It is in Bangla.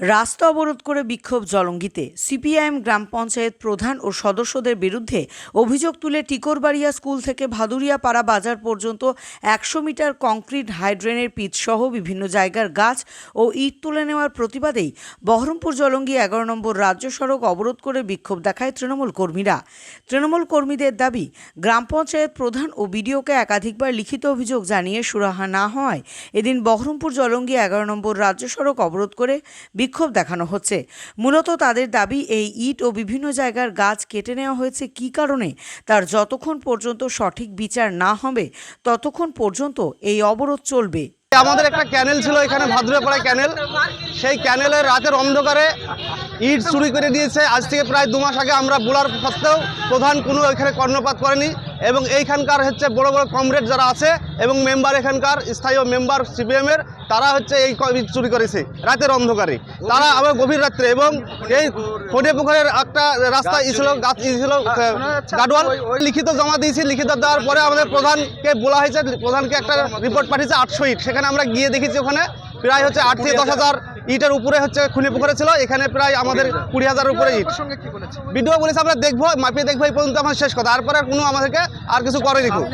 রাস্তা অবরোধ করে বিক্ষোভ জলঙ্গিতে। সিপিআইএম গ্রাম পঞ্চায়েত প্রধান ও সদস্যদের বিরুদ্ধে অভিযোগ তুলে টিকরবাড়িয়া স্কুল থেকে ভাদুরিয়া পাড়া বাজার পর্যন্ত একশো মিটার কংক্রিট হাইড্রেনের পিচ সহ বিভিন্ন জায়গার গাছ ও ইট তুলে নেওয়ার প্রতিবাদেই বহরমপুর জলঙ্গি এগারো নম্বর রাজ্য সড়ক অবরোধ করে বিক্ষোভ দেখায় তৃণমূল কর্মীরা। তৃণমূল কর্মীদের দাবি, গ্রাম পঞ্চায়েত প্রধান ও বিডিওকে একাধিকবার লিখিত অভিযোগ জানিয়ে সুরাহা না হওয়ায় এদিন বহরমপুর জলঙ্গি এগারো নম্বর রাজ্য সড়ক অবরোধ করে বিক্ষোভ দেখানো হচ্ছে। মূলত তাদের দাবি, এই ইট ও বিভিন্ন জায়গার গাছ কেটে নেওয়া হয়েছে কী কারণে? তার যতক্ষণ পর্যন্ত সঠিক বিচার না হবে, ততক্ষণ পর্যন্ত এই অবরোধ চলবে। আমাদের একটা ক্যানেল ছিল এখানে ভাদুরিয়াপাড়ায় ক্যানেল। সেই ক্যানেলের রাতের অন্ধকারে ইট চুরি করে দিয়েছে। আজ থেকে প্রায় দু মাস আগে আমরা বলার সত্ত্বেও প্রধান কোনো এখানে কর্ণপাত করেনি। এবং এইখানকার হচ্ছে বড় বড় কমরেড যারা আছে এবং মেম্বার এখানকার স্থায়ী মেম্বার সিপিএমের তারা হচ্ছে এই চুরি করেছে রাতের অন্ধকারে। তারা আবার গভীর রাত্রে এবং এই ফটে পুকুরের একটা রাস্তা ছিল গাছ ছিল গাডওয়াল। লিখিত জমা দিয়েছি লিখিত দেওয়ার পরে আমাদের প্রধানকে বলা হয়েছে প্রধানকে একটা রিপোর্ট পাঠিয়েছে আটশো ইট। সেখানে আমরা গিয়ে দেখেছি ওখানে প্রায় হচ্ছে আট থেকে দশ হাজার ইটের উপরে হচ্ছে খুলি পুকুরে ছিল এখানে প্রায় আমাদের কুড়ি হাজারের উপরে ইট। বিডিও বলেছে আমরা দেখব মাপিয়ে দেখব এই পর্যন্ত আমার শেষ কথা। তারপরে আর কোনো আমাদেরকে আর কিছু করে খুব।